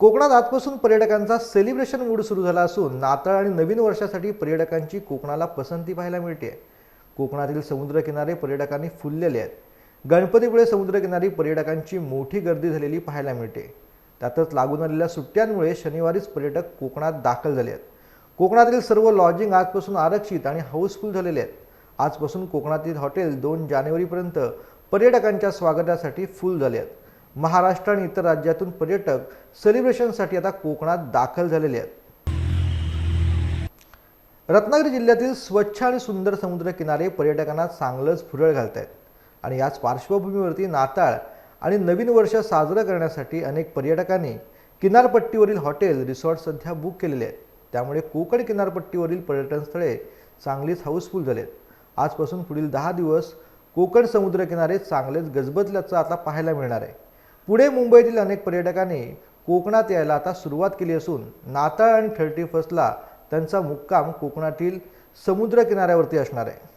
कोकणात आजपासून पर्यटकांचा सेलिब्रेशन मूड सुरू झाला असून नाताळ आणि नवीन वर्षासाठी पर्यटकांची कोकणाला पसंती पाहायला मिळते. कोकणातील समुद्रकिनारे पर्यटकांनी फुललेले आहेत. गणपतीपुळे समुद्रकिनारी पर्यटकांची मोठी गर्दी झालेली पाहायला मिळते. त्यातच लागून आलेल्या सुट्ट्यांमुळे शनिवारीच पर्यटक कोकणात दाखल झाले आहेत. कोकणातील सर्व लॉजिंग आजपासून आरक्षित आणि हाऊसफुल झालेले आहेत. आजपासून कोकणातील हॉटेल दोन जानेवारीपर्यंत पर्यटकांच्या स्वागतासाठी फुल झाले आहेत. महाराष्ट्र आणि इतर राज्यातून पर्यटक सेलिब्रेशनसाठी आता कोकणात दाखल झालेले आहेत. रत्नागिरी जिल्ह्यातील स्वच्छ आणि सुंदर समुद्रकिनारे पर्यटकांना चांगलंच फुरळ घालत आहेत आणि याच पार्श्वभूमीवरती नाताळ आणि नवीन वर्ष साजरं करण्यासाठी अनेक पर्यटकांनी किनारपट्टीवरील हॉटेल रिसॉर्ट सध्या बुक केलेले आहेत. त्यामुळे कोकण किनारपट्टीवरील पर्यटन स्थळे चांगलीच हाऊसफुल झालेत. आजपासून पुढील दहा दिवस कोकण समुद्रकिनारे चांगलेच गजबजल्याचं आता पाहायला मिळणार आहे. पुढे मुंबईतील अनेक पर्यटकांनी कोकणात यायला आता सुरुवात केली असून नाताळ आणि थर्टी फर्स्टला त्यांचा मुक्काम कोकणातील समुद्र किनाऱ्यावरती असणार आहे.